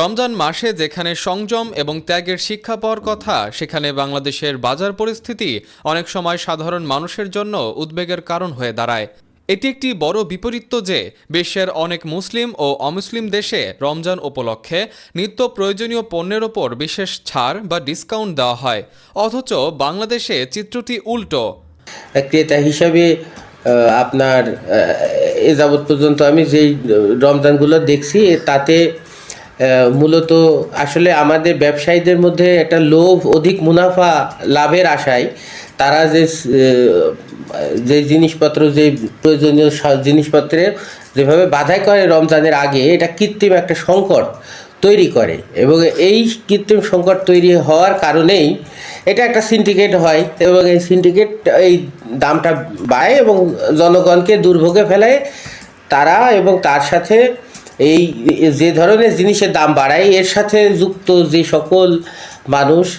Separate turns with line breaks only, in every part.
রমজান মাসে যেখানে সংযম এবং ত্যাগের শিক্ষা পাওয়ার কথা, সেখানে বাংলাদেশের বাজার পরিস্থিতি অনেক সময় সাধারণ মানুষের জন্য উদ্বেগের কারণ হয়ে দাঁড়ায়। এটি একটি বড় বিপরীত্য যে, বিশ্বের অনেক মুসলিম ও অমুসলিম দেশে রমজান উপলক্ষে নিত্য প্রয়োজনীয় পণ্যের ওপর বিশেষ ছাড় বা ডিসকাউন্ট দেওয়া হয়। অথচ বাংলাদেশে চিত্রটি উল্টো।
ক্রেতা হিসাবে আপনার এ যাবৎ পর্যন্ত আমি যেই রমজানগুলো দেখছি, তাতে মূলত আসলে আমাদের ব্যবসায়ীদের মধ্যে একটা লোভ অধিক মুনাফা লাভের আশায় তারা যে যে জিনিসপত্র, যে প্রয়োজনীয় জিনিসপত্রের যেভাবে বাধাই করে রমজানের আগে, এটা কৃত্রিম একটা সংকট তৈরি করে এবং এই কৃত্রিম সংকট তৈরি হওয়ার কারণেই এটা একটা সিন্ডিকেট হয় এবং এই সিন্ডিকেট এই দামটা বাড়ে এবং জনগণকে দুর্ভোগে ফেলায় তারা এবং তার সাথে এই যে ধরনের জিনিসের দাম বাড়ায়, এর সাথে যুক্ত যে সকল মানুষ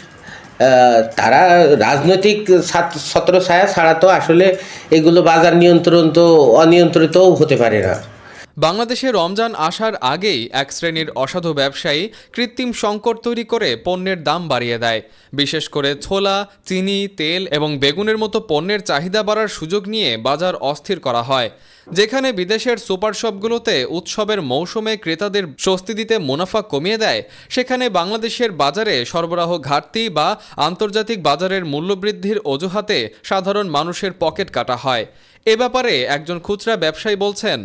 তারা রাজনৈতিক ছাত্র- ছায়া ছাড়া তো আসলে এগুলো বাজার নিয়ন্ত্রণ তো অনিয়ন্ত্রিতও হতে পারে না।
বাংলাদেশে রমজান আসার আগেই এক শ্রেণির অসাধু ব্যবসায়ী কৃত্রিম সংকট তৈরি করে পণ্যের দাম বাড়িয়ে দেয়। বিশেষ করে ছোলা, চিনি, তেল এবং বেগুনের মতো পণ্যের চাহিদা বাড়ার সুযোগ নিয়ে বাজার অস্থির করা হয়। যেখানে বিদেশের সুপার শপগুলোতে উৎসবের মৌসুমে ক্রেতাদের স্বস্তি দিতে মুনাফা কমিয়ে দেয়, সেখানে বাংলাদেশের বাজারে সরবরাহ ঘাটতি বা আন্তর্জাতিক বাজারের মূল্যবৃদ্ধির অজুহাতে সাধারণ মানুষের পকেট কাটা হয়। এ ব্যাপারে একজন খুচরা ব্যবসায়ী বলছেন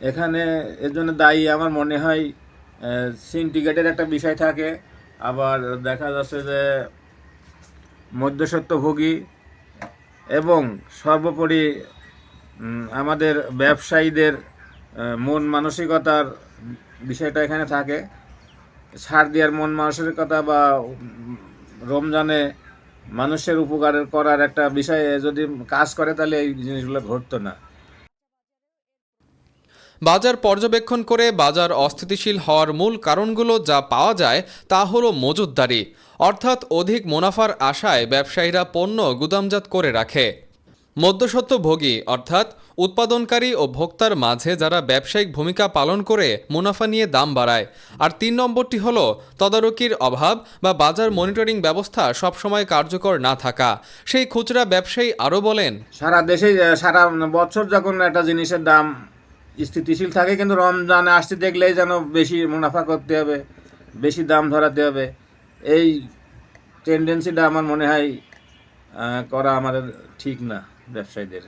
এখানে এর জন্য দায়ী আমার মনে হয় সিন্ডিকেটের একটা বিষয় থাকে। আবার দেখা যাচ্ছে যে মধ্যস্বত্বভোগী এবং সর্বোপরি আমাদের ব্যবসায়ীদের মন মানসিকতার বিষয়টা এখানে থাকে। ছাড় দেওয়ার মন মানসিকতা বা রমজানে মানুষের উপকার করার একটা বিষয়ে যদি কাজ করে তাহলে এই জিনিসগুলো ঘটতো না।
বাজার পর্যবেক্ষণ করে বাজার অস্থিতিশীল হওয়ার মূল কারণগুলো যা পাওয়া যায় তা হলো মজুতদারি। অর্থাৎ অধিক মুনাফার আশায় ব্যবসায়ীরা পণ্য গুদামজাত করে রাখে। মধ্যস্বত্বভোগী অর্থাৎ উৎপাদনকারী ও ভোক্তার মাঝে যারা ব্যবসায়িক ভূমিকা পালন করে মুনাফা নিয়ে দাম বাড়ায়। আর তিন নম্বরটি হলো তদারকির অভাব বা বাজার মনিটরিং ব্যবস্থা সবসময় কার্যকর না থাকা। সেই খুচরা ব্যবসায়ী আরও বলেন,
সারা দেশে, সারা বছর যখন একটা জিনিসের দাম স্থিতিশীল থাকে, কিন্তু রমজানে আসতে দেখলেই যেন বেশি মুনাফা করতে হবে, বেশি দাম ধরাতে হবে। এই টেন্ডেন্সিটা আমার মনে হয় করা আমাদের ঠিক না ব্যবসায়ীদের।